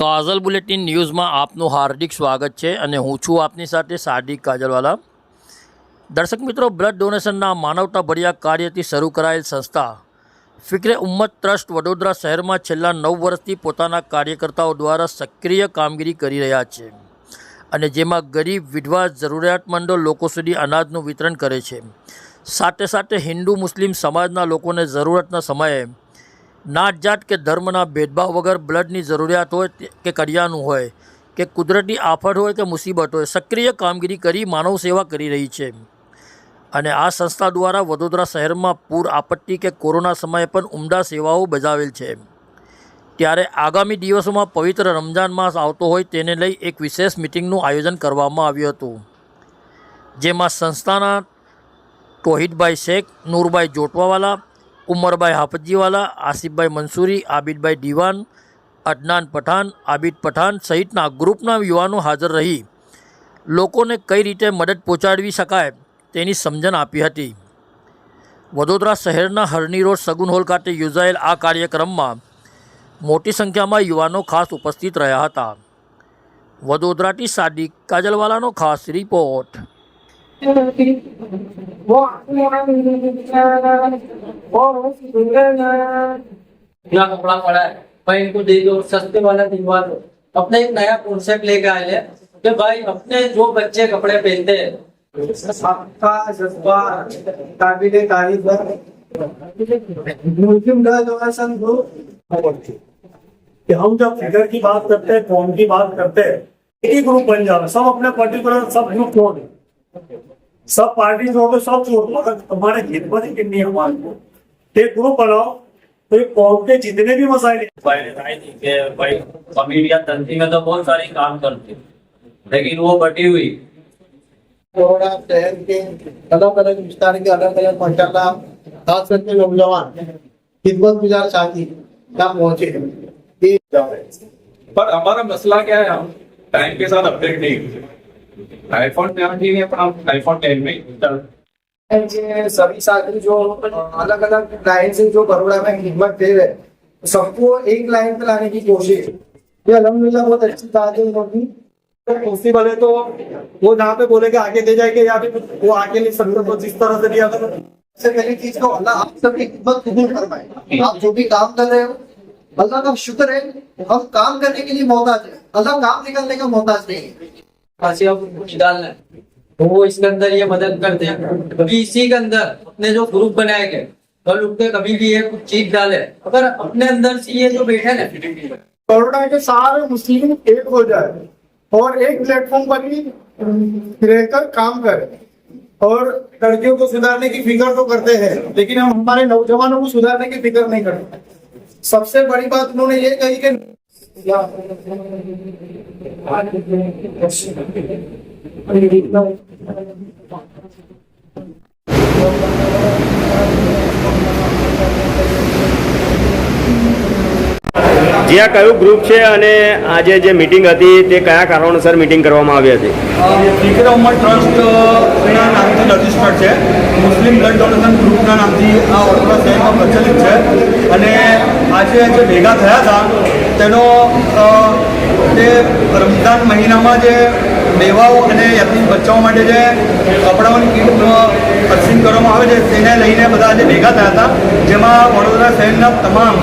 કાઝલ bulletin ન્યૂઝમાં આપનું હાર્દિક સ્વાગત છે અને હું છું આપની સાથે સાદિક કાજલવાલા. દર્શક મિત્રો બ્લડ ડોનેશનના માનવતાભર્યા કાર્યથી શરૂ કરાયેલ સંસ્થા ફિક્રે ઉમ્મત ટ્રસ્ટ વડોદરા શહેરમાં છેલ્લા નવ વર્ષથી પોતાના કાર્યકર્તાઓ દ્વારા સક્રિય કામગીરી કરી રહ્યા છે અને જેમાં ગરીબ, વિધવા, જરૂરિયાતમંદો લોકો સુધી અનાજનું વિતરણ કરે છે. સાથે સાથે હિન્દુ, મુસ્લિમ સમાજના લોકોને જરૂરતના સમયે નાત જાત કે ધર્મના ભેદભાવ વગર બ્લડની જરૂરિયાત હોય કે કરિયાનું હોય, કે કુદરતી આફત હોય કે મુસીબત હોય, સક્રિય કામગીરી કરી માનવ સેવા કરી રહી છે. અને આ સંસ્થા દ્વારા વડોદરા શહેરમાં પૂર આપત્તિ કે કોરોના સમયે પણ ઉમદા સેવાઓ બજાવેલ છે. ત્યારે આગામી દિવસોમાં પવિત્ર રમજાન માસ આવતો હોય તેને લઈ એક વિશેષ મિટિંગનું આયોજન કરવામાં આવ્યું હતું. જેમાં સંસ્થાના તોહિદભાઈ શેખ, નૂરભાઈ જોટવાવાલા ઉમરભાઈ હાફતજીવાલા આસિફભાઈ મંસૂરી, આબિદભાઈ દિવાન, અદનાન પઠાન આબિદ પઠાન સહિતના ગ્રુપના યુવાનો હાજર રહી. લોકોને કઈ રીતે મદદ પહોંચાડવી શકાય તેની સમજણ આપી હતી. વડોદરા શહેરના હરણી રોડ સગુન હોલ ખાતે યોજાયેલ આ કાર્યક્રમમાં મોટી સંખ્યામાં યુવાનો ખાસ ઉપસ્થિત રહ્યા હતા. વડોદરાથી સાદિક કાજલવાલાનો ખાસ રિપોર્ટ. कपड़ा पड़ा है? इनको दे दो, सस्ते वाला दिलवा दो। अपने एक नया कॉन्सेप्ट लेके आए हैं कि भाई अपने जो बच्चे कपड़े पहनते हैं। कि हम जब फिगर की बात करते हैं कौन की बात करते हैं, एक ही ग्रुप बन जाओ, सब अपने पर्टिकुलर सब ग्रुप छोड़ दे सब पार्टी छोड़ दो सब छोड़ दो अगर तुम्हारे खिदमत ही करनी है हमारे को एक ग्रुप बनाओ तो कौम के जितने भी मसाइल हैं, भाई राय थी कि भाई कॉमेडिया तंत्री में तो बहुत सारे काम करते लेकिन वो बटी हुई। कोरोना शहर के अलग अलग विस्तार के अलग अलग माशाला खास करके नौजवान खिदमत गुजार साथी यहाँ पहुँचे पर हमारा मसला क्या है हम टाइम के साथ अपडेट नहीं आईफोन सेवनटीन है? आईफोन टेन में ये सभी साथी जो अलग अलग लाइन से जो बड़ोड़ा में खिदमत दे रहे सबको एक लाइन पे लाने की कोशिश। ये अलहमदुल्ला बहुत अच्छी बात है उनकी पॉसिबल है तो वो जहाँ पे बोलेगा आगे दे जाएँगे या फिर वो आगे नहीं सकते तो जिस तरह से दिया सबसे पहली चीज़ को अल्लाह आप सबकी खिदमत कबूल फरमाए आप जो भी काम कर रहे हो, अल्लाह का शुक्र है हम काम करने के लिए मोहताज है। अल्लाह काम निकलने का मोहताज नहीं है। फांसी अब कुछ डालना है। तो वो इसके अंदर ये मदद करते हैं। कभी इसी के अंदर अपने जो ग्रुप बनाए गए, कल उठ के कभी भी ये कुछ चीज़ डाले, अगर अपने अंदर से ये जो बैठे ना, कोरोना के सारे मुस्लिम एक हो जाए और एक प्लेटफॉर्म पर ही रहकर काम करें। और लड़कियों को सुधारने की फ़िक्र तो करते हैं, लेकिन हम हमारे नौजवानों को सुधारने की फ़िक्र नहीं करते। सबसे बड़ी बात उन्होंने ये कही कि જે આ કયું ગ્રુપ છે અને આજે જે મિટિંગ હતી, તે કયા કારણોસર મીટિંગ કરવામાં આવી હતી? ફિકર ઉમર ટ્રસ્ટ ના નામથી રજિસ્ટર્ડ છે. મુસ્લિમ બ્લડ ડોનેશન ગ્રુપના નામથી આ વડોદરા શહેરમાં પ્રચલિત છે. અને આજે જે ભેગા થયા હતા તેનો તે રમઝાન મહિનામાં જે મેવાઓ અને યતીમ બચ્ચાઓ માટે જે કપડાઓની કીટ તકસીમ કરવામાં આવે છે, તેને લઈને બધા આજે ભેગા થયા હતા. જેમાં વડોદરા શહેરના તમામ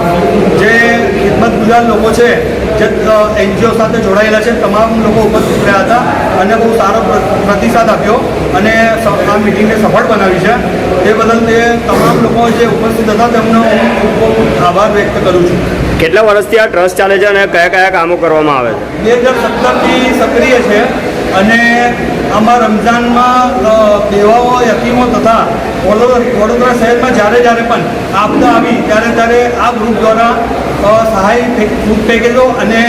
જે ખિદમત ગુજાર લોકો છે, જે એનજીઓ સાથે જોડાયેલા છે, તમામ લોકો ઉપસ્થિત રહ્યા હતા અને બહુ સારો પ્ર- પ્રતિસાદ આપ્યો અને આ મિટિંગને સફળ બનાવી છે. તે બદલ તે તમામ લોકો જે ઉપસ્થિત હતા, તેમનો હું ખૂબ ખૂબ આભાર વ્યક્ત કરું છું. કેટલા વર્ષથી આ ટ્રસ્ટ ચાલે છે અને કયા કયા કામો કરવામાં આવે છે? બે હજાર સત્તરથી સક્રિય છે અને આમાં રમઝાનમાં દેવાઓ યકીમો તથા વડોદરા શહેરમાં જ્યારે જ્યારે પણ આપતા આવી, ત્યારે ત્યારે આ ગ્રુપ દ્વારા સહાય ફૂડ પેકેજો અને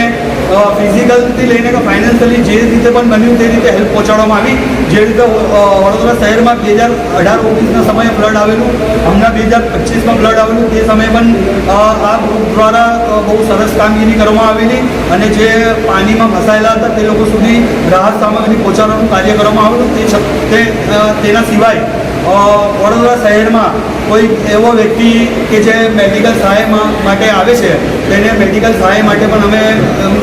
ફિઝિકલથી લઈને કે ફાઇનાન્શિયલી જે રીતે પણ બન્યું તે રીતે હેલ્પ પહોંચાડવામાં આવી. જે રીતે વડોદરા શહેરમાં બે હજાર અઢાર ઓગણીસના સમયે બ્લડ આવેલું, હમણાં બે હજાર પચીસમાં બ્લડ આવેલું, તે સમયે પણ આ ગ્રુપ દ્વારા બહુ સરસ કામગીરી કરવામાં આવેલી અને જે પાણીમાં ફસાયેલા હતા તે લોકો સુધી રાહત સામગ્રી પહોંચાડવાનું કાર્ય કરવામાં આવેલું. તે તેના સિવાય વડોદરા શહેરમાં કોઈ એવો વ્યક્તિ કે જે મેડિકલ સહાય માટે આવે છે તેને મેડિકલ સહાય માટે પણ અમે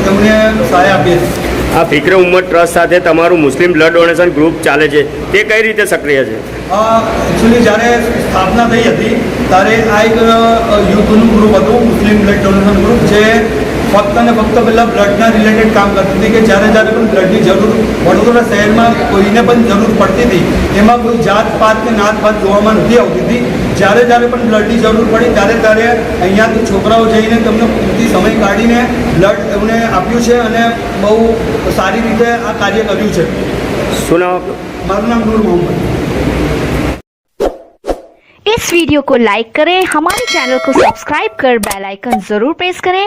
તેમને સહાય આપીએ છીએ. આ ફિક્ર ઉમર ટ્રસ્ટ સાથે તમારું મુસ્લિમ બ્લડ ડોનેશન ગ્રુપ ચાલે છે. તે કઈ રીતે સક્રિય છે? એકચ્યુઅલી જ્યારે સ્થાપના થઈ હતી ત્યારે આ એક યુથનું ગ્રુપ હતું મુસ્લિમ બ્લડ ડોનેશન ગ્રુપ જે ફક્ત અને ફક્ત પહેલાં બ્લડના રિલેટેડ કામ કરતી હતી કે જ્યારે જ્યારે પણ બ્લડની જરૂર વડોદરા શહેરમાં કોઈને પણ જરૂર પડતી હતી એમાં કોઈ જાત પાત કે નાત પાત જોવામાં નથી આવતી હતી જ્યારે જ્યારે પણ બ્લડની જરૂર પડી ત્યારે ત્યારે અહીંયાથી છોકરાઓ જઈને તમને પૂરતી સમય કાઢીને બ્લડ એમને આપ્યું છે અને બહુ સારી રીતે આ કાર્ય કર્યું છે શું નામ આપનું? મારું નામ નૂર મોહમ્મદ इस वीडियो को लाइक करें हमारे चैनल को सब्सक्राइब कर बेल आइकन जरूर प्रेस करें